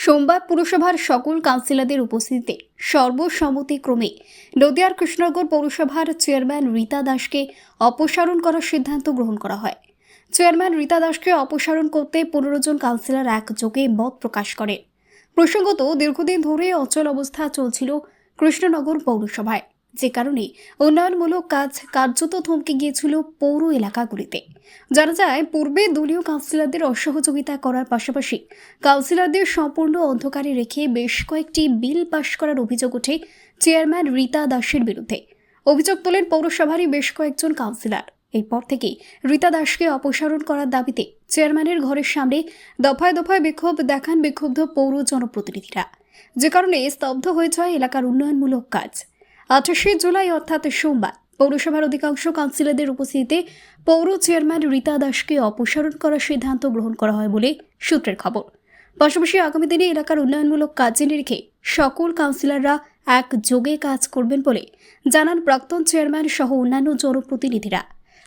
সোমবার পুরসভার সকল কাউন্সিলরদের উপস্থিতিতে সর্বসম্মতিক্রমে নদিয়ার কৃষ্ণনগর পৌরসভার চেয়ারম্যান রীতা দাসকে অপসারণ করার সিদ্ধান্ত গ্রহণ করা হয়। চেয়ারম্যান রীতা দাসকে অপসারণ করতে পনেরো জন কাউন্সিলর একযোগে মত প্রকাশ করেন। প্রসঙ্গত দীর্ঘদিন ধরে অচল অবস্থা চলছিল কৃষ্ণনগর পৌরসভায়। যে কারণে উন্নয়নমূলক কাজ কার্যত থমকে গিয়েছিল পৌর এলাকাগুলিতে। জানা যায়, পূর্বে দলীয় কাউন্সিলরদের অসহযোগিতা করার পাশাপাশি কাউন্সিলরদের সম্পূর্ণ অন্ধকারে রেখে বেশ কয়েকটি বিল পাশ করার অভিযোগ ওঠে চেয়ারম্যান রীতা দাসের বিরুদ্ধে। অভিযোগ তোলেন পৌরসভারই বেশ কয়েকজন কাউন্সিলর। এরপর থেকেই রীতা দাসকে অপসারণ করার দাবিতে চেয়ারম্যানের ঘরের সামনে দফায় দফায় বিক্ষোভ দেখান বিক্ষুব্ধ পৌর জনপ্রতিনিধিরা। যে কারণে স্তব্ধ হয়ে যায় এলাকার উন্নয়নমূলক কাজ। আঠাশে জুলাই অর্থাৎ সোমবার পৌরসভার অধিকাংশ কাউন্সিলরদের উপস্থিতিতে পৌর চেয়ারম্যান রীতা দাসকে অপসারণ করার সিদ্ধান্ত গ্রহণ করা হয় বলে সূত্রের খবর। পাশাপাশি আগামী দিনে এলাকার উন্নয়নমূলক কাজে নিরিখে সকল কাউন্সিলররা এক যোগে কাজ করবেন বলে জানান প্রাক্তন চেয়ারম্যান সহ অন্যান্য জনপ্রতিনিধিরা।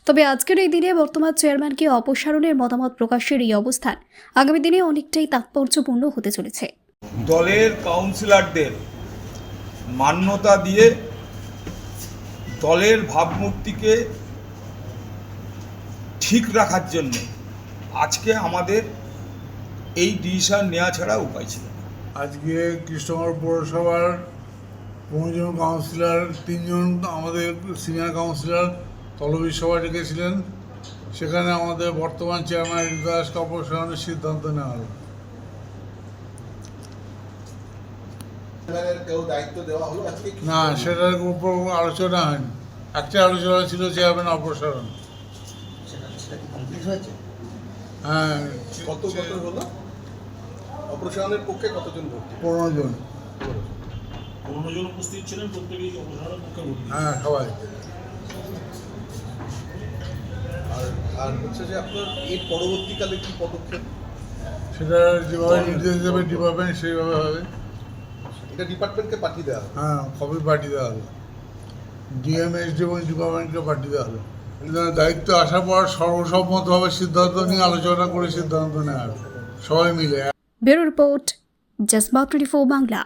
তবে আজকের এই দিনে বর্তমান চেয়ারম্যানকে অপসারণের মতামত প্রকাশের এই অবস্থান আগামী দিনে অনেকটাই তাৎপর্যপূর্ণ হতে চলেছে। দলের কাউন্সিলরদের মান্যতা দিয়ে দলের ভাবমূর্তিকে ঠিক রাখার জন্য আজকে আমাদের এই ডিসিশন নেওয়া ছাড়া উপায় ছিল আজকে কৃষ্ণনগর পৌরসভার পনেরো জন কাউন্সিলর তিনজন আমাদের সিনিয়র কাউন্সিলর তলবি সভা ডেকেছিলেন সেখানে আমাদের বর্তমান চেয়ারম্যান দাসকে অপসারণের সিদ্ধান্ত নেওয়া হলো চেয়ারম্যানের কেউ দায়িত্ব দেওয়া হলো আজকে কি না সেটার উপর আলোচনা হয়নি। একটা আলোচনা ছিল চেয়ারম্যান অপসারণ। হ্যাঁ। কত কত হলো? অপসারণের পক্ষে কতজন পনেরো জন। পনেরো জন উপস্থিত ছিলেন প্রত্যেকেই অপসারণের পক্ষে ভোট হ্যাঁ সবাই। আর আর হচ্ছে যে আপনার এর পরবর্তীকালে কি পদক্ষেপ? সেটা যেভাবে নির্দেশ দেবে ডিপার্টমেন্ট সেইভাবে হবে। এটা ডিপার্টমেন্টকে পাঠিয়ে দেওয়া হবে হ্যাঁ কপি পাঠিয়ে দেওয়া হলো। ডিএমএসডি এবং ডিপার্টমেন্টকে পাঠিয়ে দেওয়া হলো। দায়িত্ব আসার পর সর্বসম্মতভাবে সিদ্ধান্ত নিয়ে আলোচনা করে সিদ্ধান্ত নেওয়া হবে। সবাই মিলে bureau report Jazba twenty four Bangla.